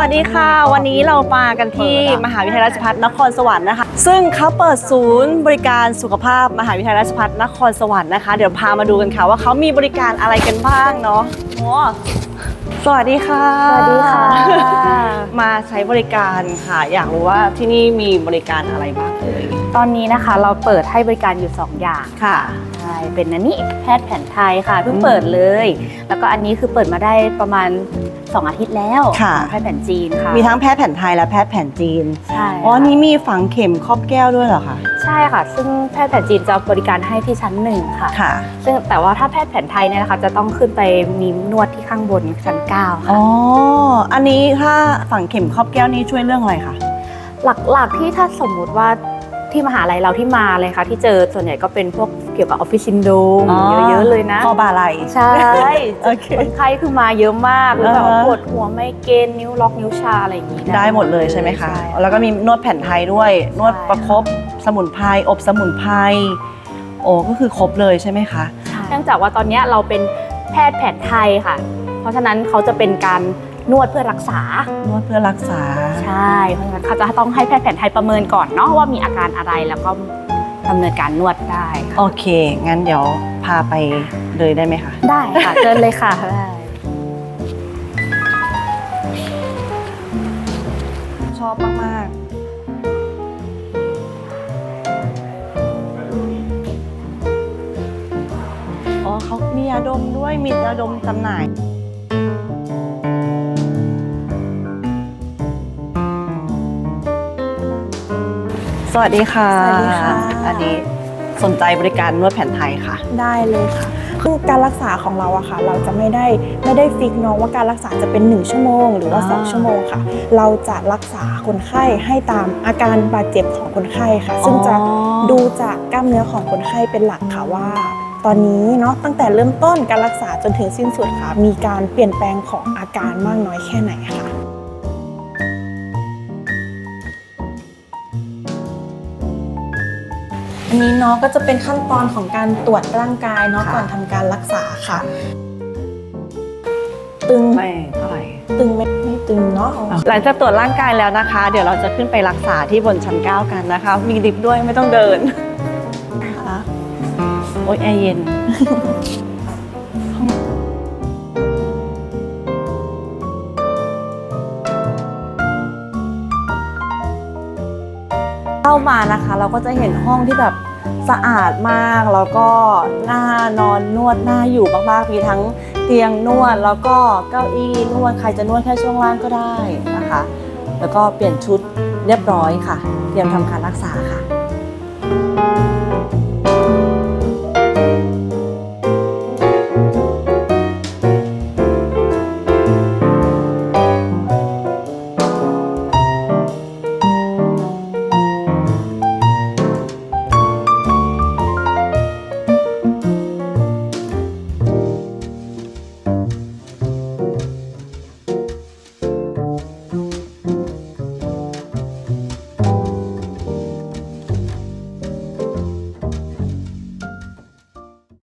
วัสดีค่ะ วันนี้เรามากันที่มหาวิทยาลัยราชภัฏนครสวรรค์นะคะ ซึ่งเขาเปิดศูนย์บริการสุขภาพมหาวิทยาลัยราชภัฏนครสวรรค์นะคะ เดี๋ยวพามาดูกันค่ะว่าเขามีบริการอะไรกันบ้างเนาะโอ้สวัสดีค่ะ สวัสดีค่ะ มาใช้บริการค่ะ อยากรู้ว่าที่นี่มีบริการอะไรบ้างเอ่ยตอนนี้นะคะเราเปิดให้บริการอยู่ 2 อย่างค่ะใช่ เป็นอันนี้แพทย์แผนไทยค่ะเพิ่งอืมเปิดเลย แล้วก็อันนี้คือเปิดมาได้ประมาณ 2 อาทิตย์แล้วค่ะแพทย์แผนจีนค่ะ มีทั้งแพทย์แผนไทยและแพทย์แผนจีน ใช่อ๋ออันนี้มีฝังเข็มครอบแก้วด้วยเหรอคะ ใช่ค่ะ ซึ่งแพทย์แผนจีนจะบริการให้ที่ชั้นหนึ่งค่ะ ค่ะ ซึ่งแต่ว่าถ้าแพทย์แผนไทยเนี่ยนะคะจะต้องขึ้นไปมีนวดที่ข้างบนชั้นเก้าค่ะ อ๋อ อันนี้ถ้าฝังเข็มครอบแก้วนี้ช่วยเรื่องอะไรคะ หลักๆที่ถ้าสมมุติว่า ที่มหาลัยเราที่มาเลยค่ะ ที่เจอส่วนใหญ่ก็เป็นพวกเกี่ยวกับออฟฟิศซินโดมอ๋อ เยอะๆเลยนะ คอบ่าไหล ใช่โอเคคนไข้คือมาเยอะมากแล้วแบบอ่าฮะ ปวดหัวไม่เกณฑ์นิ้วล็อกนิ้วชาอะไรอย่างนี้ได้หมดเลยใช่ไหมคะ ใช่ แล้วก็มีนวดแผ่นไทยด้วย นวดประคบสมุนไพรอบสมุนไพรโอ้ก็คือครบเลยใช่ไหมคะ เนื่องจากว่าตอนเนี้ยเราเป็นแพทย์แผนไทยค่ะ เพราะฉะนั้นเขาจะเป็นการ นวดเพื่อรักษา นวดเพื่อรักษา ใช่เพราะฉะนั้นเขาจะต้องให้แพทย์แผนไทยประเมินก่อนเนาะว่ามีอาการอะไรแล้วก็ดำเนินการนวดได้ค่ะโอเค งั้นเดี๋ยวพาไปเลยได้ไหมคะ ได้ค่ะเชิญเลยค่ะได้ชอบมาก ๆ อ๋อเขามียาดมด้วย มียาดมจำหน่าย สวัสดีค่ะ สวัสดีค่ะ อันนี้สนใจบริการนวดแผนไทยค่ะ ได้เลยค่ะ คือการรักษาของเราอะค่ะ เราจะไม่ได้ไม่ได้ฟิกเนาะว่าการรักษาจะเป็น 1 ชั่วโมง หรือว่าอ่า2ชั่วโมงค่ะ เราจะรักษาคนไข้ให้ตามอาการบาดเจ็บของคนไข้ค่ะ ซึ่งจะอ๋อดูจากกล้ามเนื้อของคนไข้เป็นหลักค่ะว่าตอนนี้เนาะตั้งแต่เริ่มต้นการรักษาจนถึงสิ้นสุดค่ะ มีการเปลี่ยนแปลงของอาการมากน้อยแค่ไหนค่ะ อันนี้เนาะก็จะเป็นขั้นตอนของการตรวจร่างกายเนาะค่ะ ก่อนทำการรักษาค่ะ ตึงไม่เท่าไหร่ตึงไม่ไม่ตึงเนาะหลังจากตรวจร่างกายแล้วนะคะ เดี๋ยวเราจะขึ้นไปรักษาที่บนชั้น 9 กันนะคะ มีลิฟต์ด้วยไม่ต้องเดินนะคะโอ๊ยแอร์เย็น เข้ามานะคะ เราก็จะเห็นห้องที่แบบสะอาดมาก แล้วก็น่านอนนวดน่าอยู่มากๆมีทั้งเตียงนวดแล้วก็เก้าอี้นวดใครจะนวดแค่ช่วงล่างก็ได้นะคะ แล้วก็เปลี่ยนชุดเรียบร้อยค่ะ เตรียมทำการรักษาค่ะ